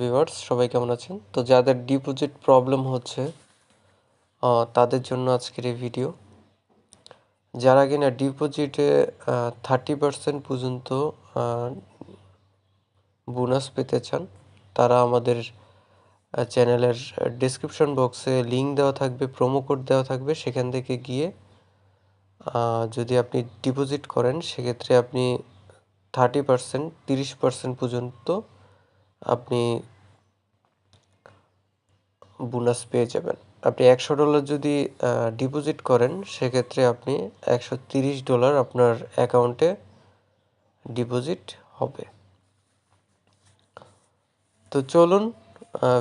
Viewers সবাই কেমন আছেন? তো যাদের ডিপোজিট প্রবলেম হচ্ছে তাদের জন্য আজকের এই ভিডিও যারা কিনা ডিপোজিটে থার্টি পার্সেন্ট পর্যন্ত বোনাস পেতে চান, তারা আমাদের চ্যানেলের ডিসক্রিপশন বক্সে লিংক দেওয়া থাকবে প্রোমো কোড দেওয়া থাকবে, সেখান থেকে গিয়ে যদি আপনি ডিপোজিট করেন, সেক্ষেত্রে আপনি থার্টি পার্সেন্ট তিরিশ পার্সেন্ট পর্যন্ত আপনি বোনাস পেয়ে যাবেন। আপনি একশো ডলার যদি ডিপোজিট করেন, সেক্ষেত্রে আপনি একশো তিরিশ ডলার আপনার অ্যাকাউন্টে ডিপোজিট হবে। তো চলুন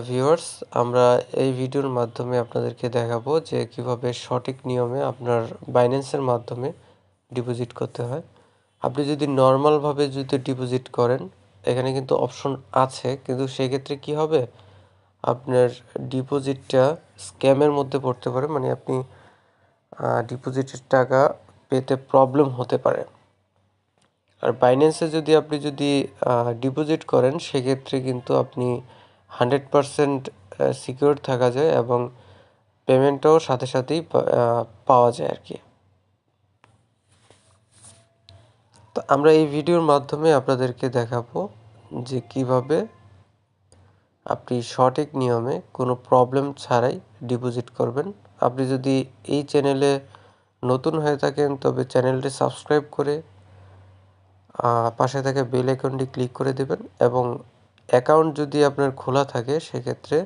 ভিউয়ার্স আমরা এই ভিডিওর মাধ্যমে আপনাদেরকে দেখাবো যে কীভাবে সঠিক নিয়মে আপনার বাইন্যান্সের মাধ্যমে ডিপোজিট করতে হয়। আপনি যদি নর্মালভাবে যদি ডিপোজিট করেন এখানে কিন্তু অপশন আছে। কিন্তু সেক্ষেত্রে কি হবে? আপনার ডিপোজিটটা স্ক্যামের মধ্যে পড়তে পারে। মানে আপনি ডিপোজিটের টাকা পেতে প্রবলেম হতে পারে। আর বাইন্যান্সে যদি আপনি যদি ডিপোজিট করেন, সেক্ষেত্রে কিন্তু আপনি হান্ড্রেড পারসেন্ট সিকিউর থাকা যায় এবং পেমেন্টটাও সাথে সাথেই পাওয়া যায় আর কি। তো আমরা এই ভিডিওর মাধ্যমে আপনাদেরকে দেখাবো যে কীভাবে আপনি সঠিক নিয়মে কোনো প্রবলেম ছাড়াই ডিপোজিট করবেন। আপনি যদি এই চ্যানেলে নতুন হয়ে থাকেন, তবে চ্যানেলটি সাবস্ক্রাইব করে পাশে থাকা বেল আইকনটি ক্লিক করে দেবেন এবং অ্যাকাউন্ট যদি আপনার খোলা থাকে, সেক্ষেত্রে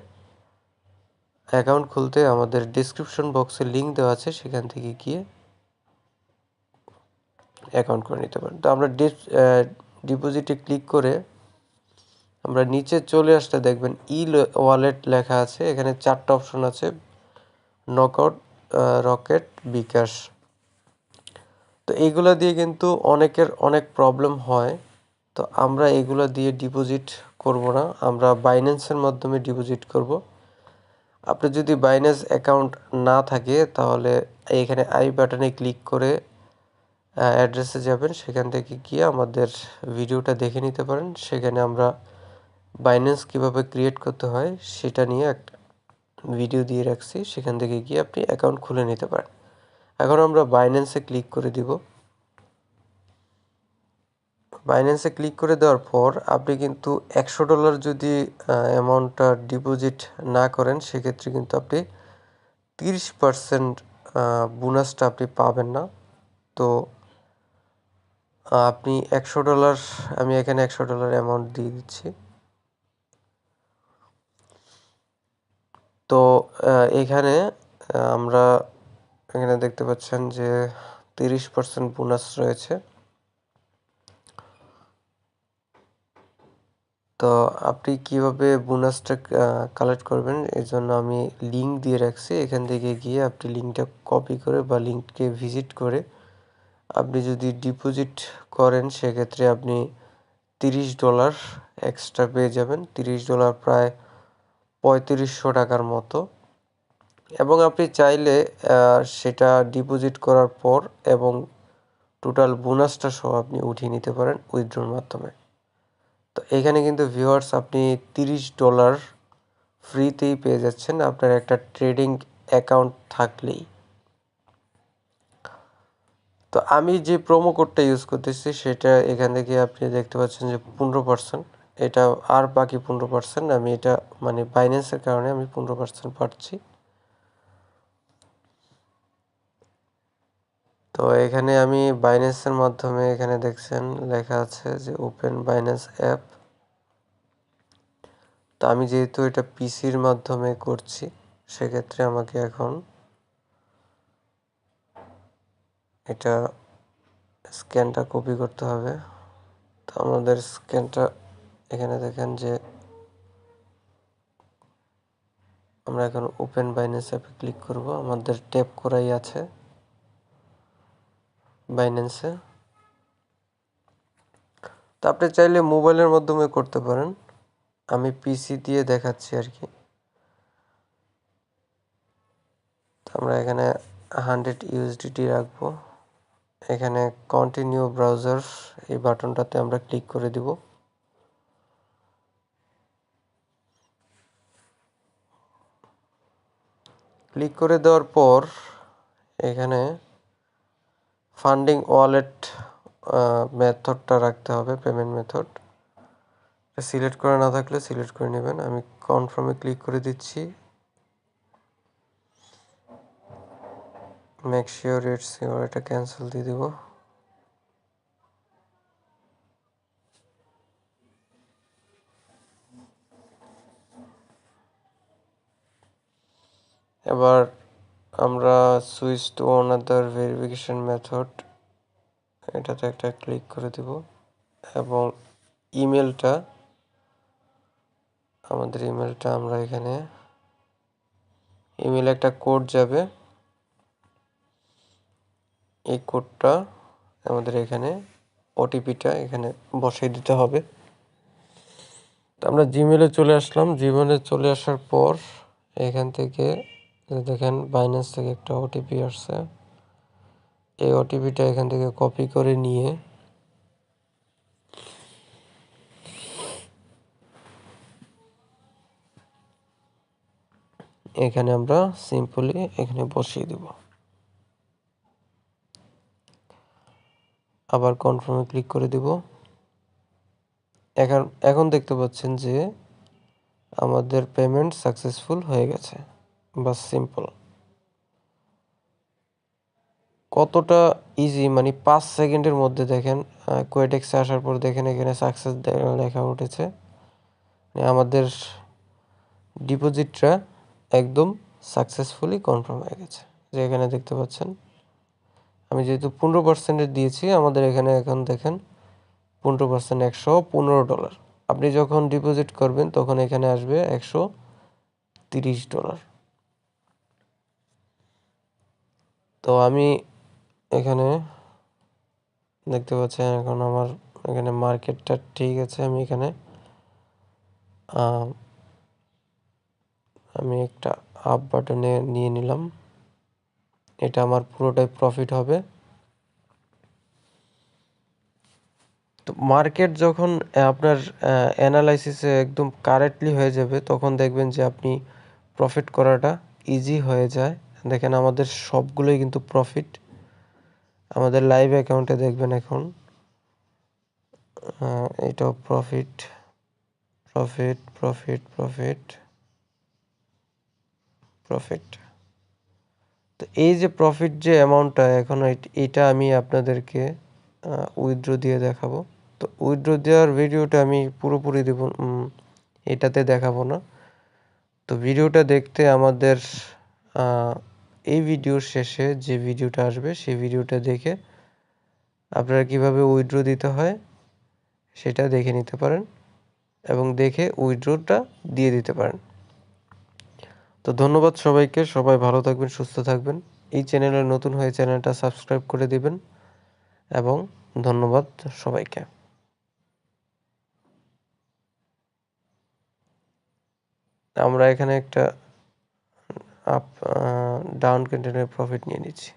অ্যাকাউন্ট খুলতে আমাদের ডিসক্রিপশন বক্সে লিঙ্ক দেওয়া আছে, সেখান থেকে গিয়ে অ্যাকাউন্ট করে নিতে পারেন। তো আমরা ডিপোজিটে ক্লিক করে আমরা নিচে চলে আসতে দেখবেন ই ওয়ালেট লেখা আছে। এখানে চারটা অপশন আছে নকআউট রকেট বিকাশ তো এইগুলো দিয়ে কিন্তু অনেকের অনেক প্রবলেম হয়। তো আমরা এগুলো দিয়ে ডিপোজিট করব না। আমরা বাইন্যান্সের মাধ্যমে ডিপোজিট করব। আপনি যদি বাইন্যান্স অ্যাকাউন্ট না থাকে, তাহলে এখানে আই বাটনে ক্লিক করে অ্যাড্রেসে যাবেন, সেখান থেকে গিয়ে আমাদের ভিডিওটা দেখে নিতে পারেন। সেখানে আমরা বাইন্যান্স কীভাবে ক্রিয়েট করতে হয়, সেটা নিয়ে একটা ভিডিও দিয়ে রাখছি। সেখান থেকে গিয়ে আপনি অ্যাকাউন্ট খুলে নিতে পারেন। এখন আমরা বাইন্যান্সে ক্লিক করে দিব। বাইন্যান্সে ক্লিক করে দেওয়ার পর আপনি কিন্তু একশো ডলার যদি অ্যামাউন্টটা ডিপোজিট না করেন, সেক্ষেত্রে কিন্তু আপনি তিরিশ পারসেন্ট বোনাসটা আপনি পাবেন না। তো আপনি একশো ডলার, আমি এখানে একশো ডলার অ্যামাউন্ট দিয়ে দিচ্ছি। তো এখানে আমরা এখানে দেখতে পাচ্ছেন যে তিরিশ পার্সেন্ট বোনাস রয়েছে। তো আপনি কীভাবে বোনাসটা কালেক্ট করবেন, এর জন্য আমি লিঙ্ক দিয়ে রাখছি। এখান থেকে গিয়ে আপনি লিঙ্কটা কপি করে বা লিঙ্ককে ভিজিট করে আপনি যদি ডিপোজিট করেন, সেক্ষেত্রে আপনি তিরিশ ডলার এক্সট্রা পেয়ে যাবেন। তিরিশ ডলার প্রায় পঁয়ত্রিশশো টাকার মতো। এবং আপনি চাইলে সেটা ডিপোজিট করার পর এবং টোটাল বোনাসটা সহ আপনি উঠিয়ে নিতে পারেন উইথড্রোর মাধ্যমে। তো এখানে কিন্তু ভিউয়ার্স আপনি তিরিশ ডলার ফ্রিতেই পেয়ে যাচ্ছেন। আপনার একটা ট্রেডিং অ্যাকাউন্ট থাকলেই। তো আমি যে প্রোমো কোডটা ইউজ করতেছি, সেটা এখান থেকে আপনি দেখতে পাচ্ছেন যে পনেরো পার্সেন্ট এটা আর বাকি পনেরো পার্সেন্ট আমি এটা মানে বাইন্যান্সের কারণে আমি পনেরো পার্সেন্ট পাচ্ছি। তো এখানে আমি বাইন্যান্সের মাধ্যমে এখানে দেখছেন লেখা আছে যে ওপেন বাইন্যান্স অ্যাপ তো আমি যেহেতু এটা পিসির মাধ্যমে করছি, সেক্ষেত্রে আমাকে এখন এটা স্ক্যানটা কপি করতে হবে। তো আমাদের স্ক্যানটা এখানে দেখেন যে আমরা এখন ওপেন বাইন্যান্স অ্যাপে ক্লিক করব। আমাদের ট্যাপ করাই আছে বাইন্যান্সে তো আপনি চাইলে মোবাইলের মাধ্যমে করতে পারেন। আমি পিসি দিয়ে দেখাচ্ছি আর কি। আমরা এখানে হান্ড্রেড ইউএসডিটি রাখব। এখানে কন্টিনিউ ব্রাউজার এই বাটনটাতে আমরা ক্লিক করে দিব। ক্লিক করে দেওয়ার পর এখানে ফান্ডিং ওয়ালেট মেথডটা রাখতে হবে পেমেন্ট মেথড সিলেক্ট করে না থাকলে সিলেক্ট করে নেবেন। আমি কনফার্মে ক্লিক করে দিচ্ছি। মেক শিওর ইটস ইউর এটা ক্যান্সেল দিয়ে দিব। এবার আমরা switch to another verification method এটাতে একটা ক্লিক করে দিব এবং ইমেলটা আমাদের ইমেলটা আমরা এখানে ইমেলে একটা কোড যাবে। এই কোডটা আমাদের এখানে ওটিপিটা এখানে বসিয়ে দিতে হবে। তো আমরা জিমেলে চলে আসলাম। জিমেলে চলে আসার পর এখান থেকে দেখেন বাইন্যান্স থেকে একটা ওটিপি আসছে। এই ওটিপিটা এখান থেকে কপি করে নিয়ে এখানে আমরা সিম্পলি এখানে বসিয়ে দেব। আবার কনফার্মে ক্লিক করে দেব। এখন এখন দেখতে পাচ্ছেন যে আমাদের পেমেন্ট সাকসেসফুল হয়ে গেছে। বা সিম্পল কতটা ইজি মানে পাঁচ সেকেন্ডের মধ্যে দেখেন কোয়েটেক্সে আসার পর দেখেন এখানে সাকসেস লেখা উঠেছে। মানে আমাদের ডিপোজিটটা একদম সাকসেসফুলি কনফার্ম হয়ে গেছে। যে এখানে দেখতে পাচ্ছেন আমি যেহেতু পনেরো পার্সেন্টের দিয়েছি, আমাদের এখানে এখন দেখেন পনেরো পার্সেন্ট একশো পনেরো ডলার। আপনি যখন ডিপোজিট করবেন, তখন এখানে আসবে একশো তিরিশ ডলার। তো আমি এখানে দেখতে পাচ্ছেন এখন আমার এখানে মার্কেটটা ঠিক আছে, আমি এখানে আমি একটা আপ বাটনে নিয়ে নিলাম। এটা আমার পুরোটাই প্রফিট হবে। তো মার্কেট যখন আপনার অ্যানালাইসিসে একদম কারেক্টলি হয়ে যাবে, তখন দেখবেন যে আপনি প্রফিট করাটা ইজি হয়ে যায়। দেখেন আমাদের সবগুলোই কিন্তু প্রফিট আমাদের লাইভ অ্যাকাউন্টে দেখবেন এখন এটাও profit profit profit profit profit তো এই যে প্রফিট যে অ্যামাউন্টটা এখন এটা আমি আপনাদেরকে উইথড্র দিয়ে দেখাবো। তো উইথড্র দেওয়ার ভিডিওটা আমি পুরোপুরি দেব এটাতে দেখাবো না। তো ভিডিওটা দেখতে আমাদের এই ভিডিওর শেষে যে ভিডিওটা আসবে, সেই ভিডিওটা দেখে আপনারা কীভাবে উইথড্র দিতে হয়, সেটা দেখে নিতে পারেন এবং দেখে উইথড্রটা দিয়ে দিতে পারেন। তো ধন্যবাদ সবাইকে, সবাই ভালো থাকবেন, সুস্থ থাকবেন। এই চ্যানেলে নতুন হয়ে চ্যানেলটা সাবস্ক্রাইব করে দিবেন এবং ধন্যবাদ সবাইকে। আমরা এখানে একটা আপ ডাউন কন্টেন্টের প্রফিট নিয়ে নিচ্ছি।